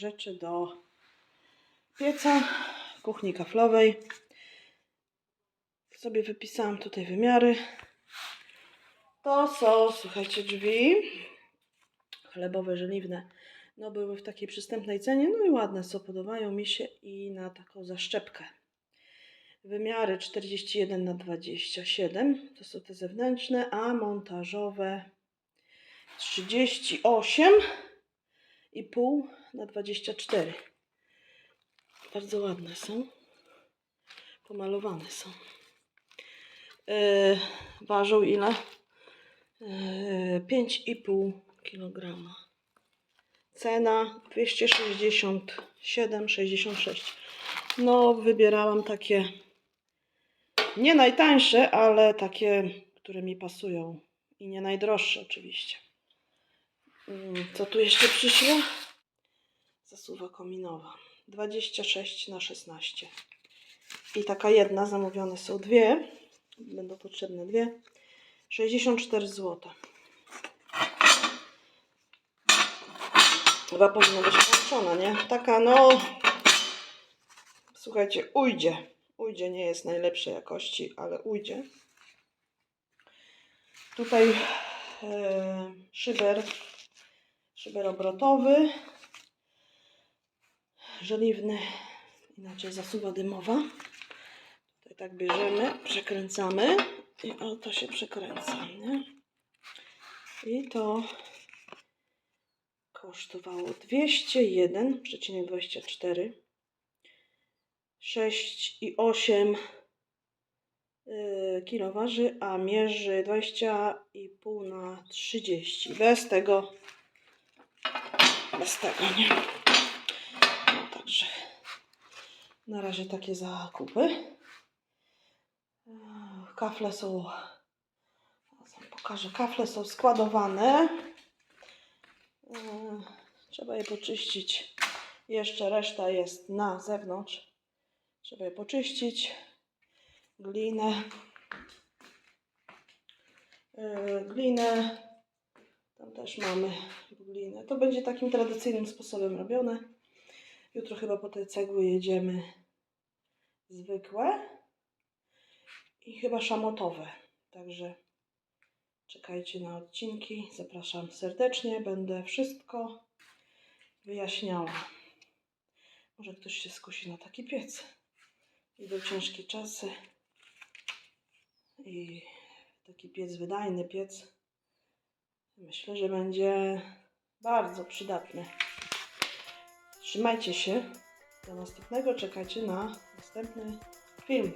rzeczy do pieca kuchni kaflowej. Sobie wypisałam tutaj wymiary. To są, słuchajcie, drzwi chlebowe, żeliwne. No były w takiej przystępnej cenie, no i ładne są, podobają mi się i na taką zaszczepkę. Wymiary 41 na 27 to są te zewnętrzne, a montażowe 38 i pół na 24. Bardzo ładne są. Pomalowane są. Yy, ważą ile? Yy, 5,5 kg. Cena 267,66. No, wybierałam takie nie najtańsze, ale takie, które mi pasują. I nie najdroższe oczywiście. Mm, Co tu jeszcze przyszło? Zasuwa kominowa. 26 na 16. I taka jedna, zamówione są dwie. Będą potrzebne dwie. 64 zł. Chyba powinna być włączona, nie? Taka, no. Słuchajcie, ujdzie. Ujdzie nie jest najlepszej jakości, ale ujdzie. Tutaj e, szyber, szyber obrotowy, żeliwny, inaczej zasuwa dymowa. Tutaj tak bierzemy, przekręcamy i o to się przekręca, nie? I to kosztowało 201,24 6,8 yy, kilo waży, a mierzy 20,5 na 30. Bez tego, bez tego, nie? Na razie takie zakupy. Kafle są, pokażę, kafle są składowane. Trzeba je poczyścić. Jeszcze reszta jest na zewnątrz. Trzeba je poczyścić. Glinę. Glinę. Tam też mamy glinę. To będzie takim tradycyjnym sposobem robione. Jutro chyba po te cegły jedziemy zwykłe i chyba szamotowe. Także czekajcie na odcinki. Zapraszam serdecznie. Będę wszystko wyjaśniała. Może ktoś się skusi na taki piec. Idą ciężkie czasy i taki piec, wydajny piec, myślę, że będzie bardzo przydatny. Trzymajcie się. Do następnego czekajcie na następny film.